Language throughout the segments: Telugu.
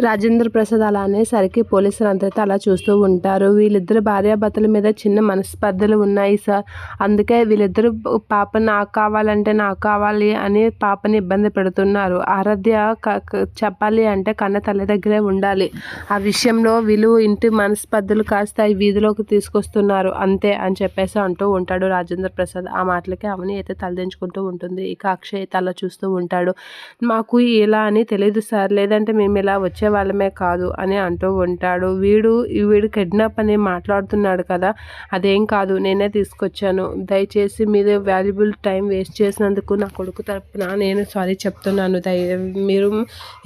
రాజేంద్ర ప్రసాద్ అలా అనేసరికి పోలీసులు అందరితో అలా చూస్తూ ఉంటారు. వీళ్ళిద్దరు భార్యాభర్తల మీద చిన్న మనస్పర్ధలు ఉన్నాయి సార్. అందుకే వీళ్ళిద్దరు పాప నాకు కావాలంటే నాకు కావాలి అని పాపని ఇబ్బంది పెడుతున్నారు. ఆరాధ్య క- చెప్పాలి అంటే కన్న తల్లి దగ్గరే ఉండాలి. ఆ విషయంలో వీళ్ళు ఇంటి మనస్పర్ధలు కాస్త ఈ వీధిలోకి తీసుకొస్తున్నారు. అంతే అని చెప్పేసి అంటూ ఉంటాడు రాజేంద్ర ప్రసాద్. ఆ మాటలకి అవని అయితే తలదించుకుంటూ ఉంటుంది. ఇక అక్షయ్ తల అలా చూస్తూ ఉంటాడు. మాకు ఇలా అని తెలియదు సార్. లేదంటే మేము ఇలా వచ్చి వాళ్ళమే కాదు అని అంటూ ఉంటాడు. వీడు వీడు కిడ్నాప్ అని మాట్లాడుతున్నాడు కదా అదేం కాదు నేనే తీసుకొచ్చాను. దయచేసి మీరు వాల్యుబుల్ టైం వేస్ట్ చేసినందుకు నా కొడుకు తరపున నేను సారీ చెప్తున్నాను. దయ మీరు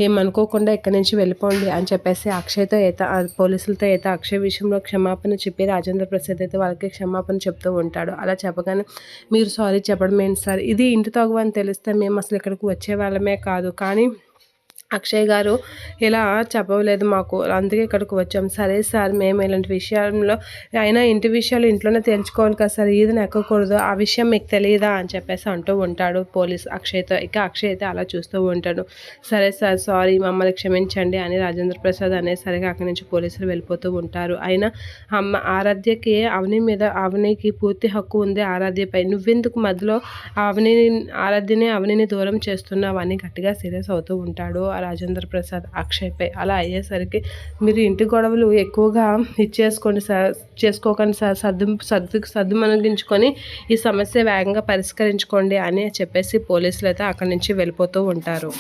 ఏమనుకోకుండా ఇక్కడి నుంచి వెళ్ళిపోండి అని చెప్పేసి అక్షయ్తో అయితే పోలీసులతో అయితే అక్షయ్ విషయంలో క్షమాపణ చెప్పి రాజేంద్ర ప్రసాద్ అయితే వాళ్ళకి క్షమాపణ చెప్తూ ఉంటాడు. అలా చెప్పగానే మీరు సారీ చెప్పడం ఏంటి సార్? ఇది ఇంటి తగు అని తెలిస్తే మేము అసలు ఇక్కడికి వచ్చే వాళ్ళమే కాదు. కానీ అక్షయ్ గారు ఇలా చెప్పలేదు మాకు. అందుకే ఇక్కడికి వచ్చాం. సరే సార్ మేము ఇలాంటి విషయంలో అయినా ఇంటి విషయాలు ఇంట్లోనే తెలుసుకోవాలి కదా సార్. ఇది ఎక్కకూడదు ఆ విషయం మీకు తెలియదా అని చెప్పేసి అంటూ ఉంటాడు పోలీస్ అక్షయ్తో. ఇక అక్షయ్ అయితే అలా చూస్తూ ఉంటాడు. సరే సార్ సారీ మమ్మల్ని క్షమించండి అని రాజేంద్ర ప్రసాద్ అనేసరికి అక్కడి నుంచి పోలీసులు వెళ్ళిపోతూ ఉంటారు. అయినా అమ్మ ఆరాధ్యకి అవని మీద అవనికి పూర్తి హక్కు ఉంది ఆరాధ్యపై. నువ్వెందుకు మధ్యలో అవని ఆరాధ్యని అవనిని దూరం చేస్తున్నావు? అని గట్టిగా సీరియస్ అవుతూ ఉంటాడు. రాజేంద్ర ప్రసాద్ అక్షయ్పై అలా అయ్యేసరికి మీరు ఇంటి గొడవలు ఎక్కువగా ఇచ్చేసుకోండి సార్ చేసుకోకండి సార్ సర్దు సర్దు సర్దు మనగించుకొని ఈ సమస్య వేగంగా పరిష్కరించుకోండి అని చెప్పేసి పోలీసులు అయితే అక్కడి నుంచి వెళ్ళిపోతూ ఉంటారు.